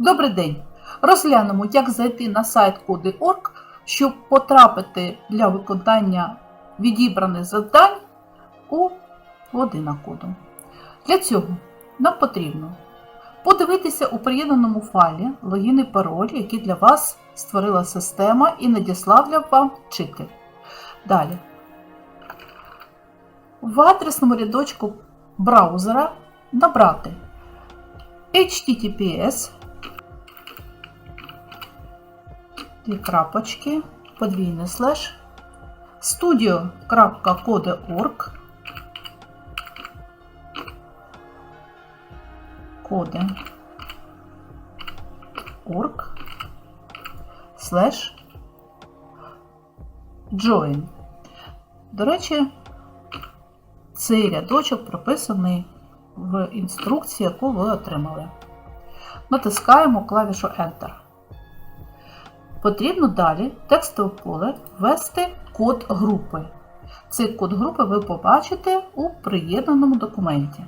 Добрий день! Розглянемо, як зайти на сайт Коди.org, щоб потрапити для виконання відібраних завдань у година коду. Для цього нам потрібно подивитися у приєднаному файлі логін і пароль, які для вас створила система і надіслав для вам вчитель. Далі. В адресному рядочку браузера набрати https дві крапочки, подвійний слеш, studio.code.org коди org слеш join. До речі, цей рядочок прописаний в інструкції, яку ви отримали. Натискаємо клавішу Enter. Потрібно далі в текстове поле ввести код групи. Цей код групи ви побачите у приєднаному документі.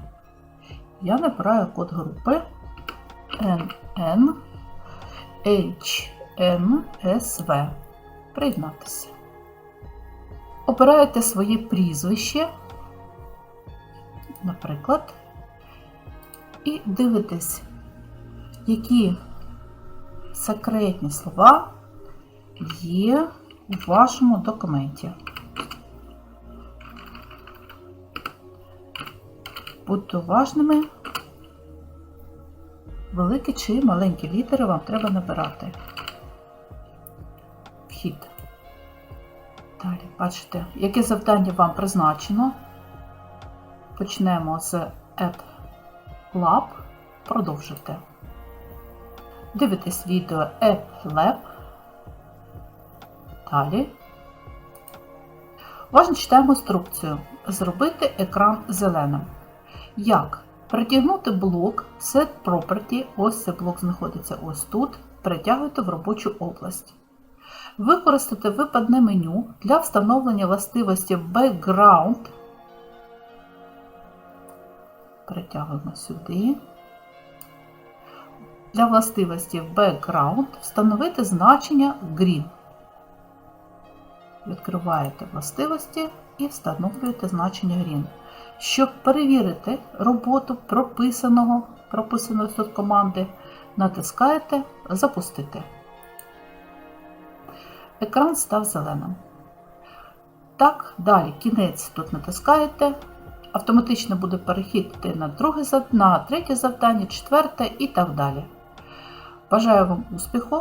Я набираю код групи NN HNSV. Приєднатися. Обираєте своє прізвище, наприклад, і дивитесь, які секретні слова є у вашому документі. Будьте уважними, великі чи маленькі літери вам треба набирати. Вхід. Далі, бачите, яке завдання вам призначено. Почнемо з Add. Продовжуйте. Дивитесь відео App. Далі. Уважно читаємо інструкцію. Зробити екран зеленим. Як? Притягнути блок Set Property, ось цей блок знаходиться ось тут. Притягуйте в робочу область. Використати випадне меню для встановлення властивості Background. Перетягуємо сюди. Для властивості Background встановити значення Green. Відкриваєте властивості і встановлюєте значення Green. Щоб перевірити роботу прописаного, прописаної тут команди, натискаєте Запустити. Екран став зеленим. Так, далі кінець тут натискаєте. Автоматично буде перехід на, друге, на третє завдання, четверте і так далі. Бажаю вам успіху!